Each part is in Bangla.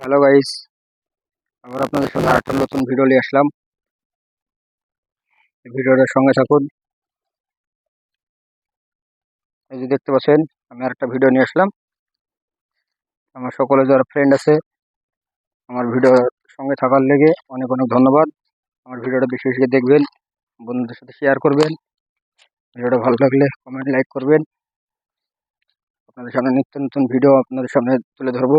হ্যালো গাইস আবার আপনাদের সাথে আরেকটা নতুন ভিডিও নিয়ে আসলাম। ভিডিওটার সঙ্গে থাকুন। এই যে দেখতে পাচ্ছেন, আমি আরেকটা ভিডিও নিয়ে আসলাম। আমার সকলে যারা ফ্রেন্ড আছে, আমার ভিডিওর সঙ্গে থাকার লেগে অনেক অনেক ধন্যবাদ। আমার ভিডিওটা বেশি বেশি দেখবেন, বন্ধুদের সাথে শেয়ার করবেন। ভিডিওটা ভালো লাগলে কমেন্ট লাইক করবেন। আপনাদের সামনে নিত্য নতুন ভিডিও আপনাদের সামনে তুলে ধরবো।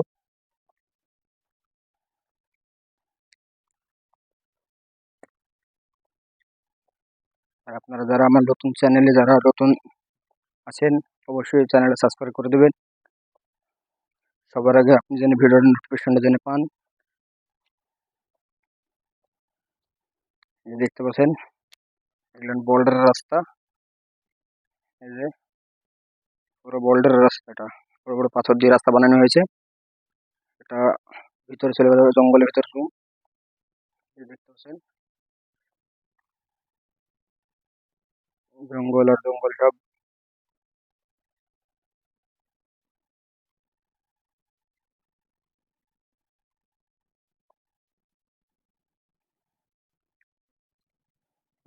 আর আপনারা যারা আমার নতুন চ্যানেলে যারা নতুন আছেন, অবশ্যই চ্যানেলটা সাবস্ক্রাইব করে দেবেন। সবার আগে আপনি যেন ভিডিওর নোটিফিকেশনটা যেন পান। এই দেখতে পাচ্ছেন এগুলো বোল্ডারের রাস্তা। এই যে, পুরো বোল্ডারের রাস্তাটা বড় বড় পাথর দিয়ে রাস্তা বানানো হয়েছে। এটা ভিতরে চলে যাবে জঙ্গলের ভিতর দেখতে পাচ্ছেন জঙ্গল আর জঙ্গল সব।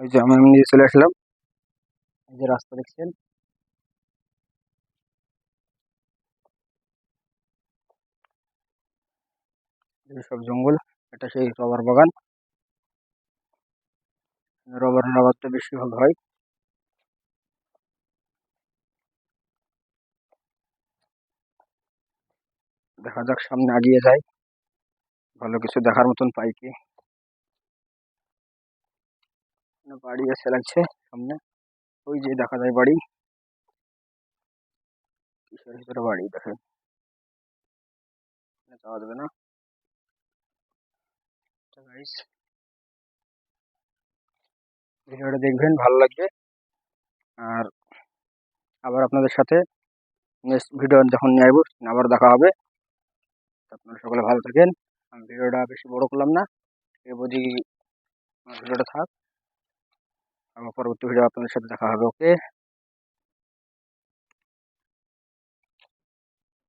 ওই যে আমি এমনি চলে আসলাম। এই যে রাস্তা দেখছেন? সব জঙ্গল, এটা সেই রবার বাগান। রবারের আবাদটা বেশি ভালো হয়। দেখা যাক, সামনে আগিয়ে যায় ভালো কিছু দেখার মতন পাই কি। বাড়ি এসে লাগছে, সামনে। ওই যে দেখা যায় বাড়ি। কিসের ভিতরে বাড়ি, দেখেন। যাওয়া যাবে না। গাইস ভিডিওটা দেখবেন, ভালো লাগবে। আর আবার আপনাদের সাথে নেক্সট ভিডিও যখন নিয়ে আসব, আবার দেখা হবে। আপনারা সকলে ভালো থাকেন। আমি ভিডিওটা বেশি বড় করলাম না, এ বুঝি ভিডিওটা থাক। আমার পরবর্তী ভিডিও আপনাদের সাথে দেখা হবে, ওকে?